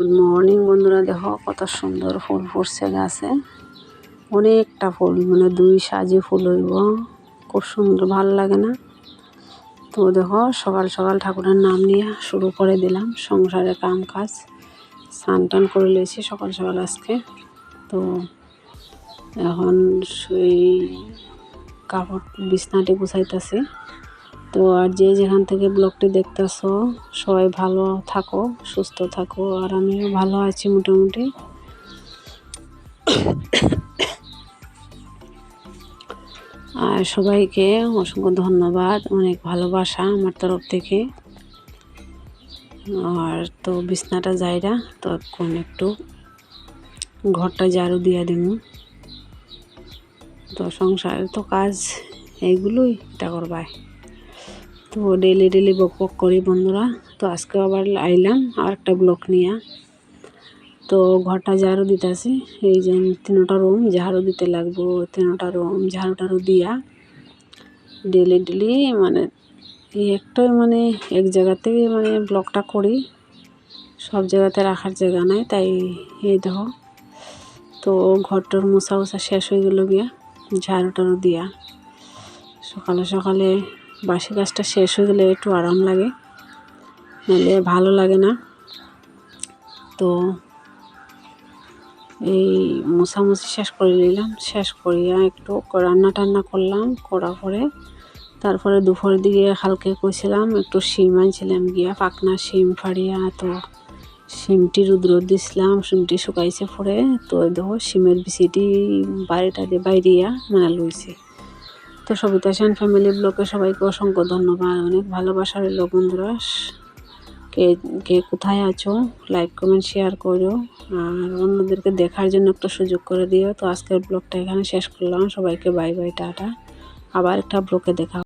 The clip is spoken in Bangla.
গুড মর্নিং বন্ধুরা। দেখো, কত সুন্দর ফুল ফুটছে গাছে। অনেকটা ফুল মানে দুই সাজি ফুল হইব। খুব সুন্দর, ভালো লাগে না। তো দেখো, সকাল সকাল ঠাকুরের নাম নিয়ে শুরু করে দিলাম সংসারে কাম কাজ স্নান টান করে নিয়েছি সকাল সকাল আজকে। তো এখন সেই কাপড়, বিছনাটি গুছাইতেছি। তো আর যে যেখান থেকে ব্লগটি দেখতেছো, সবাই ভালো থাকো, সুস্থ থাকো, আর আমিও ভালো আছি মোটামুটি। আর সবাইকে অসংখ্য ধন্যবাদ, অনেক ভালোবাসা আমার তরফ থেকে। আর তো বিছনাটা যাইরা এখন একটু ঘরটা ঝাড়ু দিয়ে দিব। তো সংসারের তো কাজ, এইগুলোই, এটা করবায় তো ডেলি ডেলি বক বক করি বন্ধুরা। তো আজকে আবার আইলাম আর একটা ব্লক নিয়ে। তো ঘরটা ঝাড়ু দিতেছি এই যে তিনোটা রুম ঝাড়ু দিতে লাগবো। তিনোটা রুম ঝাড়ু দিয়া ডেলি ডেলি মানে একটাই মানে এক জায়গাতেই মানে ব্লকটা করি। সব জায়গাতে রাখার জায়গা নাই, তাই এই দেখো। তো ঘরটার মোছা মোছা শেষ হয়ে গেল গিয়া ঝাড়ু টাড়ু দিয়া। সকালে সকালে বাসি কাজটা শেষ হয়ে গেলে একটু আরাম লাগে। নাহলে ভালো লাগে না। তো এই মোছামুছি শেষ করে নিলাম। শেষ করিয়া একটু রান্না টান্না করলাম, করার পরে তারপরে দুপুরের দিকে হালকে কইছিলাম, একটু শিম আনছিলাম গিয়া পাকনা শিম ফাড়িয়া, তো শিমটি রুদ্র দিছিলাম, শিমটি শুকাইছে পরে, তো দেখো, শিমের বিচিটি বাড়িটা দিয়ে বাইরিয়া মানে লইছে। তো সবিতা সেন ফ্যামিলি ব্লকে সবাইকে অসংখ্য ধন্যবাদ। অনেক ভালোবাসার রইল বন্ধুরা। কে কে কোথায় আছো? লাইক কমেন্ট শেয়ার করো। আর অন্যদেরকে দেখার জন্য একটা সুযোগ করে দিও। তো আজকের ব্লগটা এখানে শেষ করলাম। সবাইকে বাই বাই টাটা। আবার একটা ব্লকে দেখা